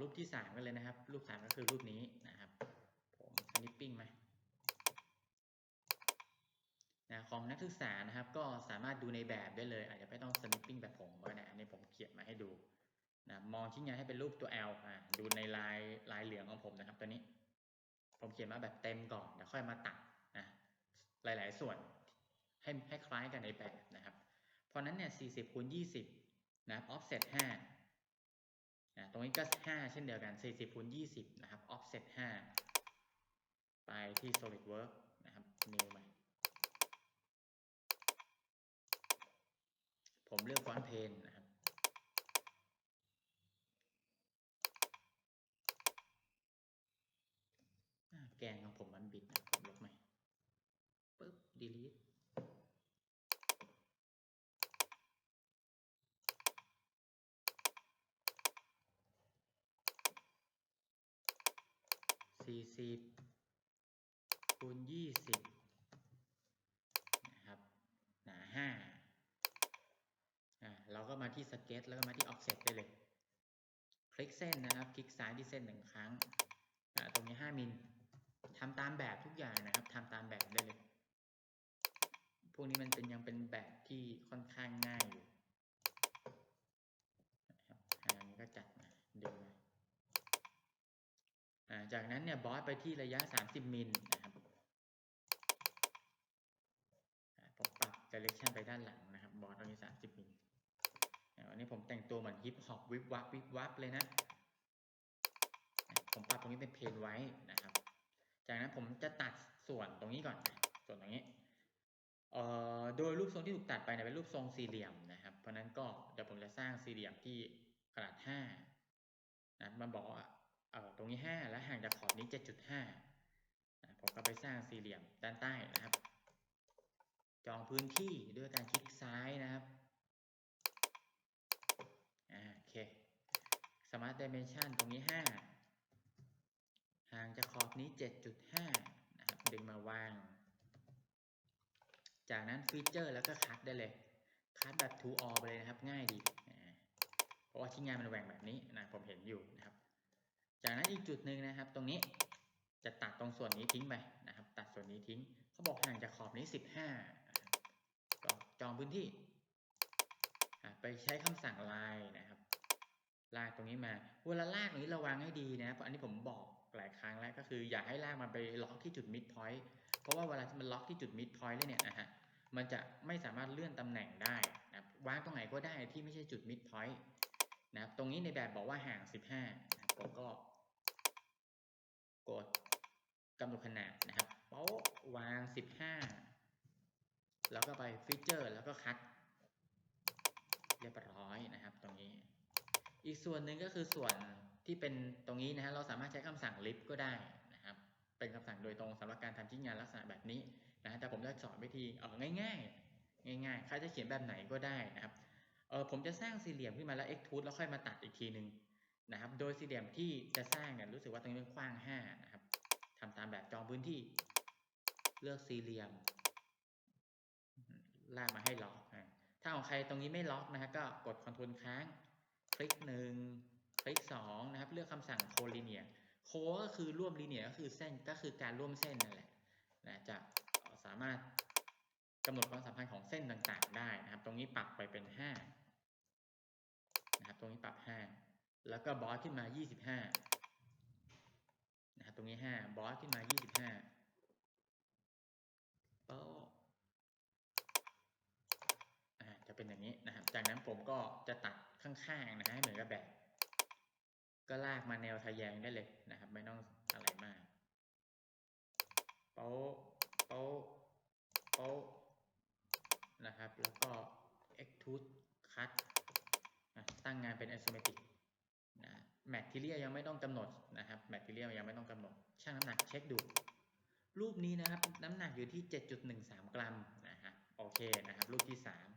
รูปที่สามกันเลยนะครับ รูปสามก็คือรูปนี้นะครับ ผมสนิปปิ้งไหมนะของนักศึกษานะครับ ก็สามารถดูในแบบได้เลย อาจจะไม่ต้องสนิปปิ้งแบบผมก็ได้อันนี้ผมเขียนมาให้ดูนะมองชิ้นงานให้เป็นรูปตัว L อ่าดูในลายลายเหลืองของผมนะครับ ตัวนี้ ผมเขียนมาแบบเต็มก่อนเดี๋ยวค่อยมาตัดนะหลาย ๆ ส่วนให้ให้คล้ายกันในแบบนะครับ เพราะฉะนั้นเนี่ย40คูณ20นะครับ offset 5 นะตรงนี้ก็ 5 เช่นเดียวกัน 40คูณ20 นะครับ offset 5 ไปที่ solidwork นะครับ new ใหม่ ผมเลือกฟอนต์เพนนะครับ แกนของผมมันบิดนะผมลบใหม่ ปึ๊บ delete สี่สิบคูณยี่สิบนะครับหนาห้าอ่าเราก็มาที่สเก็ตแล้วก็มาที่ offset ได้เลย คลิกเส้นนะครับ คลิกซ้ายที่เส้นหนึ่งครั้งอ่าตรงนี้ห้ามิลทำตามแบบทุกอย่างนะครับทำตามแบบได้เลย พวกนี้มันเป็นยังเป็นแบบที่ค่อนข้างง่ายอยู่นะครับอ่าอันนี้ก็จัดมาดึงมา อ่า จากนั้นเนี่ยบอสไปที่ระยะ 30 มิลนะครับผมปรับ direction ไปด้านหลังนะครับ บอสตรงนี้ 30 มิลวันนี้ผมแต่งตัวเหมือนฮิปฮอปวิบวับวิบวับเลยนะ ผมปรับตรงนี้เป็นเพนไว้นะครับ จากนั้นผมจะตัดส่วนตรงนี้ก่อน ส่วนตรงนี้โดยรูปทรงที่ถูกตัดไปเนี่ยเป็นรูปทรงสี่เหลี่ยมนะครับ เพราะนั้นก็เดี๋ยวผมจะสร้างสี่เหลี่ยมที่ขนาด5นะมันบอกว่าเอ่อ ตรงนี้ 5 และห่างจากขอบนี้ 7.5นะผมก็ไปสร้างสี่เหลี่ยมด้านใต้นะครับ จองพื้นที่ด้วยการคลิกซ้ายนะครับอ่าโอเค Smart Dimension ตรงนี้ 5 ห่างจากขอบนี้ 7.5 นะครับ ดึงมาวาง จากนั้นฟีเจอร์แล้วก็คัดได้เลย คัดแบบ to all ไปเลยนะครับ ง่ายดี เพราะว่าที่งานมันแหว่งแบบนี้นะ ผมเห็นอยู่นะครับ จากนั้นอีกจุดหนึ่งนะครับ ตรงนี้จะตัดตรงส่วนนี้ทิ้งไปนะครับ ตัดส่วนนี้ทิ้งเขาบอกห่างจากขอบนี้15ก็จองพื้นที่ไปใช้คำสั่งลายนะครับ ลากตรงนี้มาเวลาลากตรงนี้ระวังให้ดีนะเพราะอันนี้ผมบอกหลายครั้งแล้วก็คืออย่าให้ลากมันไปล็อกที่จุด mid point เพราะว่าเวลาที่มันล็อกที่จุด mid point แล้วเนี่ยนะฮะมันจะไม่สามารถเลื่อนตำแหน่งได้นะวางตรงไหนก็ได้ที่ไม่ใช่จุด mid point นะครับตรงนี้ในแบบบอกว่าห่าง 15นะผมก็ กดกำหนดขนาดนะครับโป๊ะวาง 15 แล้วก็ไปฟีเจอร์แล้วก็คัด เรียบร้อยนะครับ ตรงนี้ อีกส่วนหนึ่งก็คือส่วนที่เป็นตรงนี้นะฮะเราสามารถใช้คำสั่ง lift ก็ได้นะครับ เป็นคำสั่งโดยตรงสำหรับการทำชิ้นงานลักษณะแบบนี้นะฮะแต่ผมจะสอนวิธีเออง่ายๆ ง่ายๆใครจะเขียนแบบไหนก็ได้นะครับเออผมจะสร้างสี่เหลี่ยมขึ้นมาแล้ว extrude แล้วค่อยมาตัดอีกทีหนึ่ง นะครับ โดยสี่เหลี่ยมที่จะสร้างเนี่ยรู้สึกว่าตรงนี้เป็นกว้าง5นะครับทำตามแบบจองพื้นที่ เลือกสี่เหลี่ยมลากมาให้ล็อกถ้าของใครตรงนี้ไม่ล็อกนะฮะก็กด Ctrl ค้าง คลิกหนึ่งคลิกสองนะครับ เลือกคำสั่ง collinear โคก็คือร่วม linear ก็คือเส้นก็คือการร่วมเส้นนั่นแหละนะจะสามารถกำหนดความสัมพันธ์ของเส้นต่างๆ ได้นะครับ ตรงนี้ปรับไปเป็น5นะครับ ตรงนี้ปรับ5 แล้วก็บอสขึ้นมา 25 นะครับ ตรงนี้ 5 บอสขึ้นมา 25โป๊ะอ่าจะเป็นอย่างนี้นะครับ จากนั้นผมก็จะตัดข้างๆนะฮะเหมือนกับแบบ ก็ลากมาแนวทะแยงได้เลยนะครับ ไม่ต้องอะไรมากโป๊ะโป๊ะโป๊ะนะครับ แล้วก็ extrude cut อะตั้งงานเป็น isometric นะแมททีเรียยังไม่ต้องกำหนดนะครับแมททีเรียยังไม่ต้องกำหนดช่างน้ำหนักเช็คดู รูปนี้นะครับน้ำหนักอยู่ที่ 7.13 กรัมนะฮะโอเคนะครับรูปที่ 3